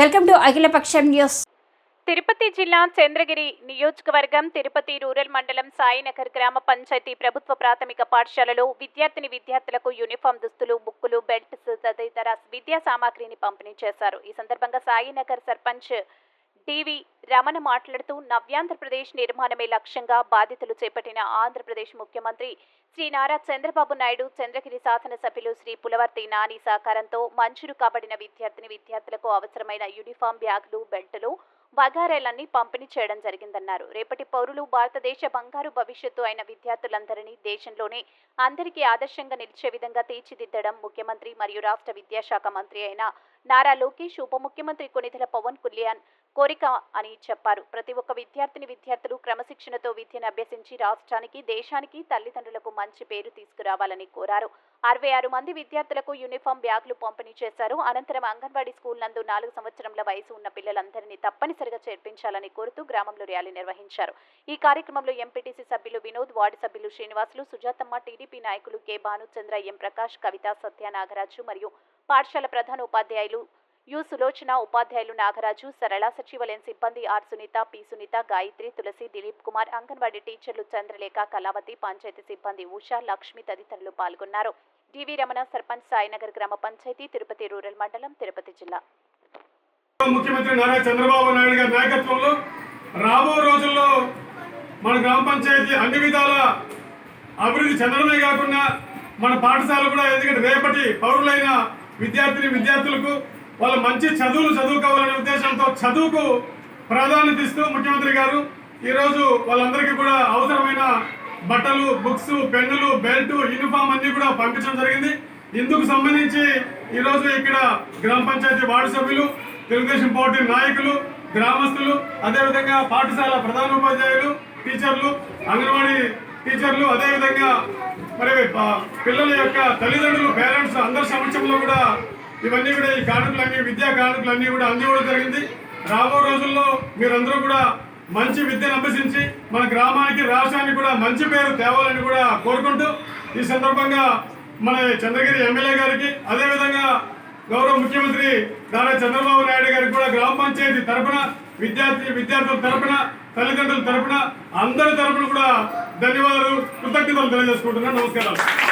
Welcome to Akhilapaksham news. Tirupati జిల్లా చంద్రగిరి నియోజకవర్గం Tirupati rural మండలం సాయినగర్ గ్రామ పంచాయతీ ప్రభుత్వ ప్రాథమిక పాఠశాలలో విద్యార్థిని విద్యార్థులకు యూనిఫామ్ దుస్తులు బుక్కులు బెల్ట్స్ తదితర విద్యా సామాగ్రిని పంపిణీ చేశారు. ఈ సందర్భంగా సాయినగర్ సర్పంచ్ టీవీ రమణ మాట్లాడుతూ నవ్యాంధ్రప్రదేశ్ నిర్మాణమే లక్ష్యంగా బాధ్యతలు చేపట్టిన ఆంధ్రప్రదేశ్ ముఖ్యమంత్రి శ్రీ నారా చంద్రబాబు నాయుడు చంద్రగిరి శాసనసభ్యులు శ్రీ పులవర్తి నాని సహకారంతో మంజూరు కాబడిన విద్యార్థిని విద్యార్థులకు అవసరమైన యూనిఫామ్ బ్యాగులు బెల్టులు వగారేలన్నీ పంపిణీ చేయడం జరిగిందన్నారు. రేపటి పౌరులు భారతదేశ బంగారు భవిష్యత్తు అయిన విద్యార్థులందరినీ దేశంలోనే అందరికీ ఆదర్శంగా నిలిచే విధంగా తీర్చిదిద్దడం ముఖ్యమంత్రి మరియు రాష్ట్ర విద్యాశాఖ మంత్రి అయిన నారా లోకేష్ ఉప ముఖ్యమంత్రి కొనిదెల పవన్ కళ్యాణ్ కోరిక అని చెప్పారు. ప్రతి ఒక్క విద్యార్థిని విద్యార్థులు క్రమశిక్షణతో విద్యను అభ్యసించి రాష్ట్రానికి దేశానికి తల్లిదండ్రులకు మంచి పేరు తీసుకురావాలని కోరారు. అరవై ఆరు మంది విద్యార్థులకు యూనిఫామ్ బ్యాగులు పంపిణీ చేశారు. అనంతరం అంగన్వాడీ స్కూల్ నందు నాలుగు సంవత్సరంల వయసు ఉన్న పిల్లలందరినీ తప్పనిసరిగా చేర్పించాలని కోరుతూ గ్రామంలో ర్యాలీ నిర్వహించారు. ఈ కార్యక్రమంలో ఎంపీటీసీ సభ్యులు వినోద్ వార్డు సభ్యులు శ్రీనివాసులు సుజాతమ్మ టీడీపీ నాయకులు కె. భానుచంద్ర ఎం. ప్రకాష్ కవిత సత్య నాగరాజు మరియు పాఠశాల ప్రధాన ఉపాధ్యాయులు యు. సులోచన ఉపాధ్యాయులు నాగరాజు సరళ సచివాలయం సిబ్బంది ఆర్. సునీత పి. సునీత గాయత్రి తులసి దిలీప్ కుమార్ అంగన్వాడీ టీచర్లు చంద్రలేఖ కళావతి పంచాయతీ సిబ్బంది ఉష లక్ష్మి తదితరులు పాల్గొన్నారు. డివి రమణ సర్పంచ్ సాయినగర్ గ్రామ పంచాయతీ తిరుపతి రూరల్ మండలం తిరుపతి జిల్లా. ముఖ్యమంత్రి నారా చంద్రబాబు నాయుడు గారి నాయకత్వంలో రాబో రోజుల్లో మన గ్రామ పంచాయతీ అన్ని విధాల అభివృద్ధి చెందడమే కాకుండా మన పాఠశాల కూడా ఎందుకంటే రేపటి పౌరులైన విద్యార్థిని విద్యార్థులకు వాళ్ళ మంచి చదువులు చదువుకోవాలనే ఉద్దేశంతో చదువుకు ప్రాధాన్యత ఇస్తూ ముఖ్యమంత్రి గారు ఈరోజు వాళ్ళందరికీ కూడా అవసరమైన బట్టలు బుక్స్ పెన్నులు బెల్ట్ యూనిఫామ్ అన్ని కూడా పంపించడం జరిగింది. ఇందుకు సంబంధించి ఈరోజు ఇక్కడ గ్రామ పంచాయతీ వార్డు సభ్యులు తెలుగుదేశం పార్టీ నాయకులు గ్రామస్తులు అదేవిధంగా పాఠశాల ప్రధానోపాధ్యాయులు టీచర్లు అంగన్వాడీ టీచర్లు అదేవిధంగా మరి పిల్లల యొక్క తల్లిదండ్రులు పేరెంట్స్ అందరి సమక్షంలో కూడా ఇవన్నీ కూడా ఈ కానుకలన్నీ విద్యా కానుకలన్నీ కూడా అందివ్వడం జరిగింది. రాబో రోజుల్లో మీరందరూ కూడా మంచి విద్యను అభ్యసించి మన గ్రామానికి రాష్ట్రానికి కూడా మంచి పేరు తేవాలని కూడా కోరుకుంటూ ఈ సందర్భంగా మన చంద్రగిరి ఎమ్మెల్యే గారికి అదేవిధంగా గౌరవ ముఖ్యమంత్రి నారా చంద్రబాబు నాయుడు గారికి కూడా గ్రామ పంచాయతీ తరపున విద్యార్థి విద్యార్థుల తరపున తల్లిదండ్రుల తరపున అందరి తరపున కూడా ధన్యవాదాలు కృతజ్ఞతలు తెలియజేసుకుంటున్నాను. నమస్కారాలు.